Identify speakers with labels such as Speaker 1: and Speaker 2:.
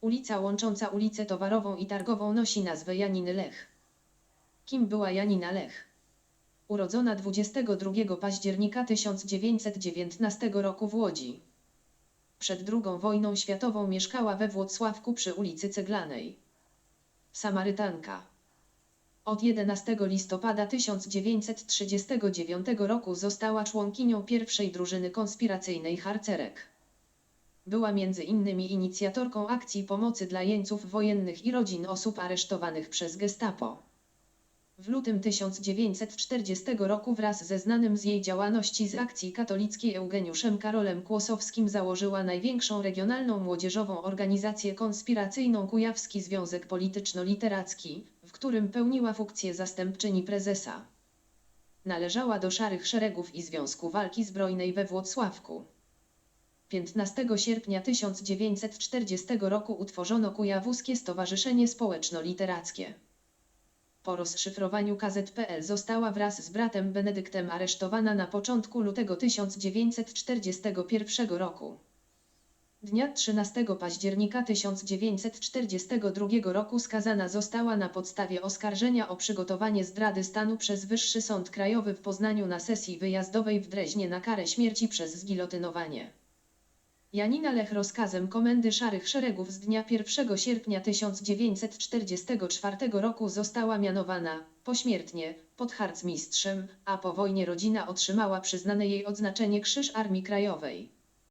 Speaker 1: Ulica łącząca ulicę Towarową i Targową nosi nazwę Janiny Lech. Kim była Janina Lech? Urodzona 22 października 1919 roku w Łodzi. Przed II wojną światową mieszkała we Włocławku przy ulicy Ceglanej. Samarytanka. Od 11 listopada 1939 roku została członkinią pierwszej drużyny konspiracyjnej harcerek. Była między innymi inicjatorką akcji pomocy dla jeńców wojennych i rodzin osób aresztowanych przez gestapo. W lutym 1940 roku wraz ze znanym z jej działalności z akcji katolickiej Eugeniuszem Karolem Kłosowskim założyła największą regionalną młodzieżową organizację konspiracyjną Kujawski Związek Polityczno-Literacki, w którym pełniła funkcję zastępczyni prezesa. Należała do Szarych Szeregów i Związku Walki Zbrojnej we Włocławku. 15 sierpnia 1940 roku utworzono Kujawuskie Stowarzyszenie Społeczno-Literackie. Po rozszyfrowaniu KZPL została wraz z bratem Benedyktem aresztowana na początku lutego 1941 roku. Dnia 13 października 1942 roku skazana została na podstawie oskarżenia o przygotowanie zdrady stanu przez Wyższy Sąd Krajowy w Poznaniu na sesji wyjazdowej w Dreźnie na karę śmierci przez zgilotynowanie. Janina Lech rozkazem Komendy Szarych Szeregów z dnia 1 sierpnia 1944 roku została mianowana, pośmiertnie, podharcmistrzem, a po wojnie rodzina otrzymała przyznane jej odznaczenie Krzyż Armii Krajowej.